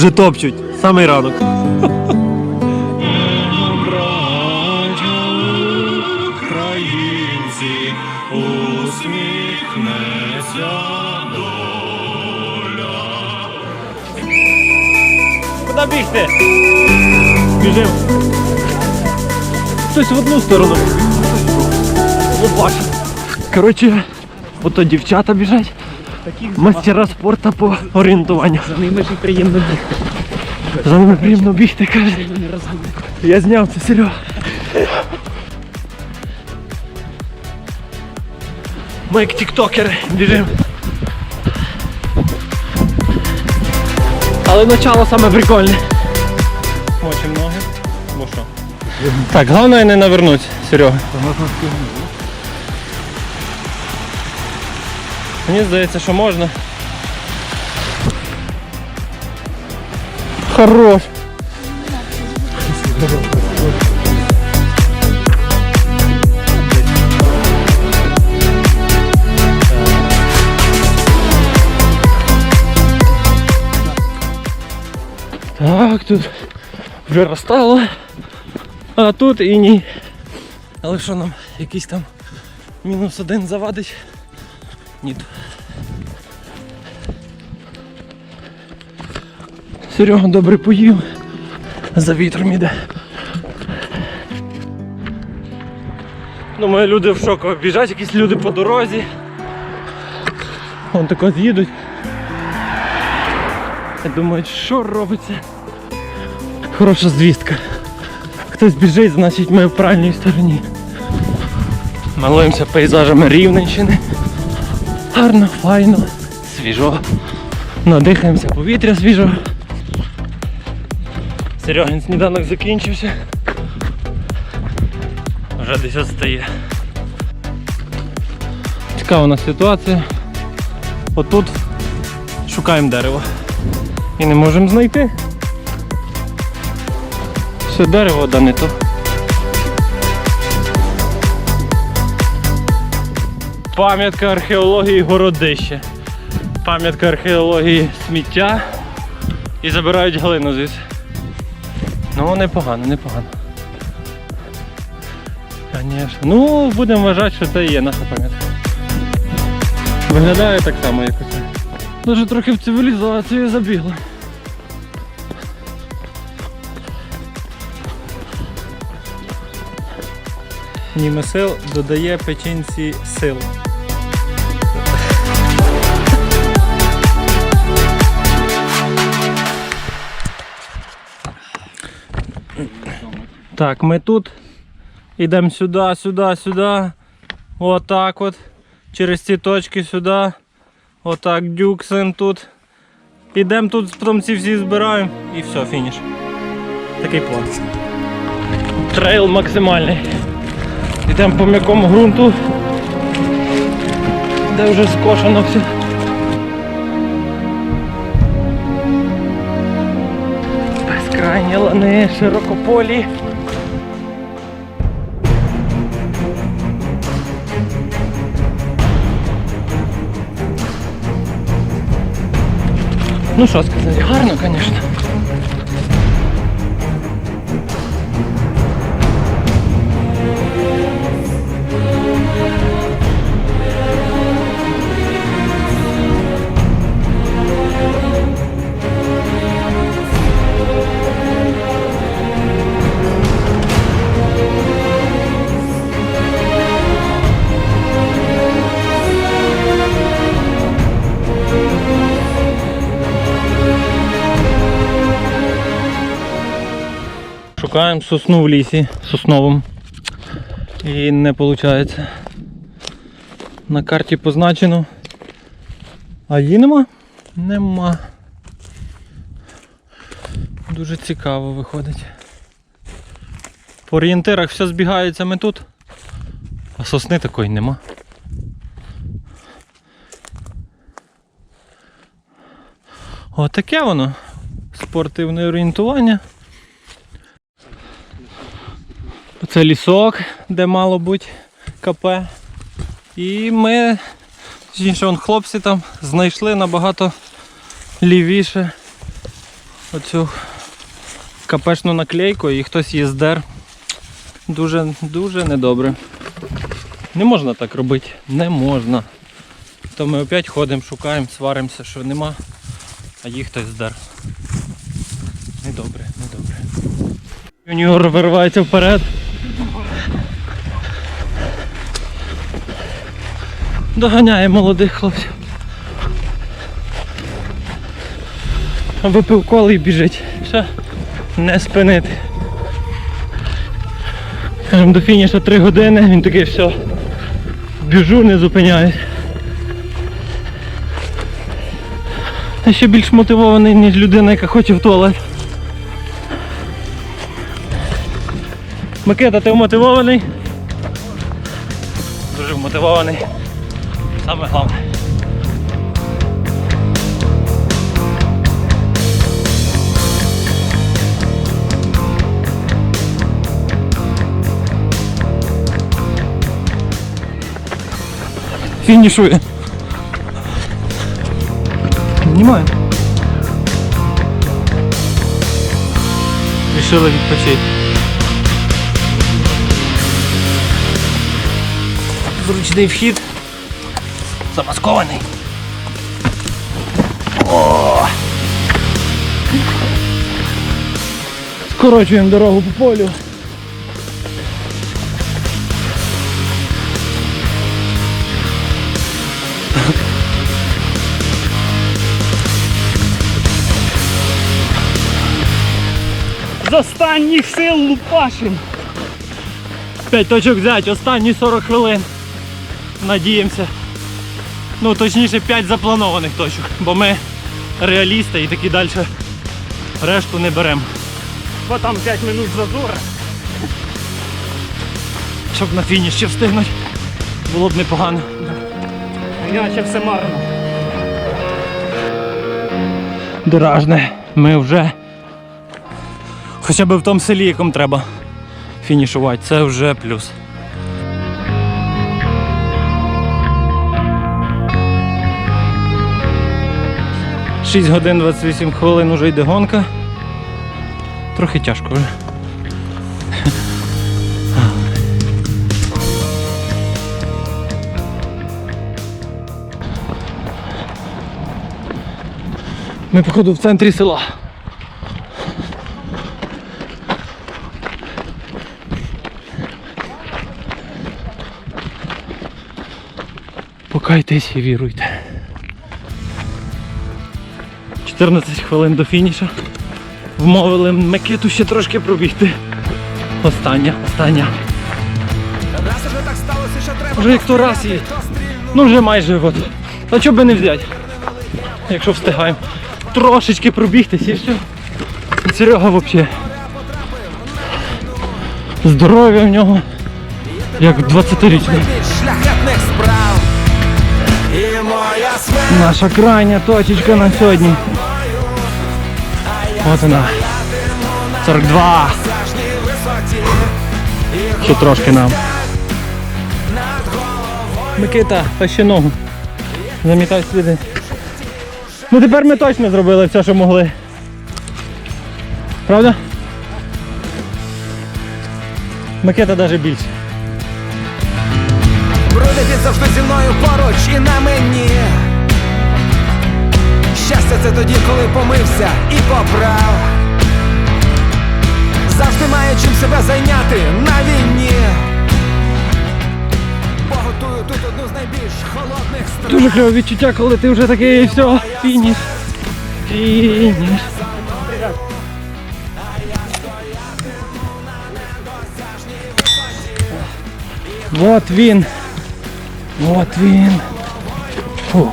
Вже топчуть. Самий ранок. Українці, усміхнеться Куди бігти? Біжим. Хтось в одну сторону. Опа. Коротше, ото дівчата біжать. Мастера спорту по орієнтуванню. За ними ж і приємно бігти. За ними приємно бігти, каже. Я зняв це, Серега. Ми як тіктокери біжимо. Але начало саме прикольне. Мочим ноги. Бо що? Так, головне не навернуть, Серега. Мені здається, що можна. Хорош. Так, тут вже розстало. А тут і ні. Але що нам якийсь там мінус один завадить? Ні. Серега добре поїв. За вітром іде. Думаю, люди в шоку біжать, якісь люди по дорозі. Вон тако з'їдуть. Думають, що робиться. Хороша звістка. Хтось біжить, значить ми в правильній стороні. Малуємося пейзажами Рівненщини. Гарно, файно, свіжо. Надихаємося повітря свіжого. Серегин сніданок закінчився. Вже десь стає. Цікава у нас ситуація. Отут шукаємо дерево. І не можемо знайти. Все дерево, да не то. Пам'ятка археології городище. Пам'ятка археології сміття. І забирають глину звідси. Ну, непогано, непогано. Конечно. Ну, будемо вважати, що це і є наша пам'ятка. Виглядає так само, як оце. Дуже трохи в цивілізацію забігли. Німесил додає печінці сил. Так, ми тут йдемо сюди, сюди, сюди. Отак от. Через ці точки сюди. Отак дюксен тут. Ідемо тут, потім ці всі збираємо і все, фініш. Такий план. Трейл максимальний. Йдемо по м'якому ґрунту. Де вже скошено все. Безкрайні лани, широкополі. Ну що сказати, гарно, звісно. Шукаємо сосну в лісі сосновому. І не виходить. На карті позначено. А її нема? Нема. Дуже цікаво виходить. По орієнтирах все збігається ми тут, а сосни такої нема. Отаке воно. Спортивне орієнтування. Це лісок, де мало бути КП. І ми, точніше, вон хлопці там знайшли набагато лівіше оцю капешну наклейку і хтось її здер. Дуже, дуже недобре. Не можна так робити. Не можна. То ми опять ходимо, шукаємо, сваримося, що нема, а їх хтось здер. Недобре, недобре. Юніор виривається вперед. Доганяє молодих хлопців. Випив коло і біжить. Все, не спинити. Кажемо до фініша 3 години, він такий все. Біжу, не зупиняюсь. Я ще більш мотивований, ніж людина, яка хоче в туалет. Микита, ти вмотивований? Дуже вмотивований. Саме головне. Фінішує. Знімаємо. Рішили відпочити. Зручний вхід. Замаскований. О! Скорочуємо дорогу по полю. З останніх сил лупашим. П'ять точок взять, останні 40 хвилин. Надіємося. Ну, точніше, 5 запланованих точок, бо ми реалісти і таки далі решту не беремо. Бо там 5 минут зазора. Щоб на фініш ще встигнути. Було б непогано. Іначе все марно. Дражне. Ми вже хоча б в тому селі, якому треба фінішувати. Це вже плюс. Шість годин 28 хвилин уже йде гонка. Трохи тяжко вже. Ми походу в центрі села. Покайтесь і віруйте. 14 хвилин до фініша. Вмовили Микиту ще трошки пробігти. Остання, остання. Раз уже так сталося, що треба. Вже як то раз стрільну. Ну вже майже от. А чого би не взяти? Якщо встигаємо. Трошечки пробігтись і все. Серега взагалі. Здоров'я в нього. Як 20-річний. Від шляхетних справ. І моя смерть Наша крайня точечка на сьогодні. От вона. 42. зажній висоті. Ще трошки нам. Микита, та ще ногу. Замітай сліди. Ну тепер ми точно зробили все, що могли. Правда? Микита навіть більше. Бруди під завжди зі мною поруч і на мені. Щастя це тоді, коли помився і поправ. Завжди маю чим себе зайняти на війні. Бо готую тут одну з найбільш холодних страв. Дуже кльове відчуття, коли ти вже такий все, фініш. Фініш. Вот він. Вот він. Фу.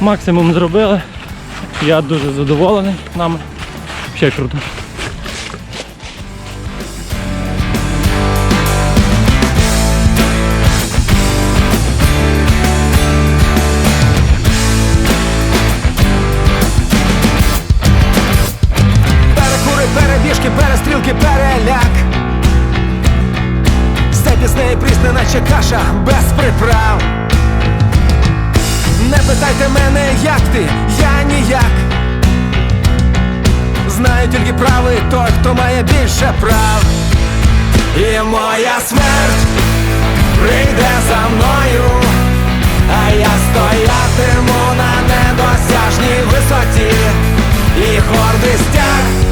Максимум зробили. Я дуже задоволений нами. Ще круто. Питайте мене, як ти, я ніяк. Знаю тільки правий той, хто має більше прав. І моя смерть прийде за мною, а я стоятиму на недосяжній висоті, і гордий стяг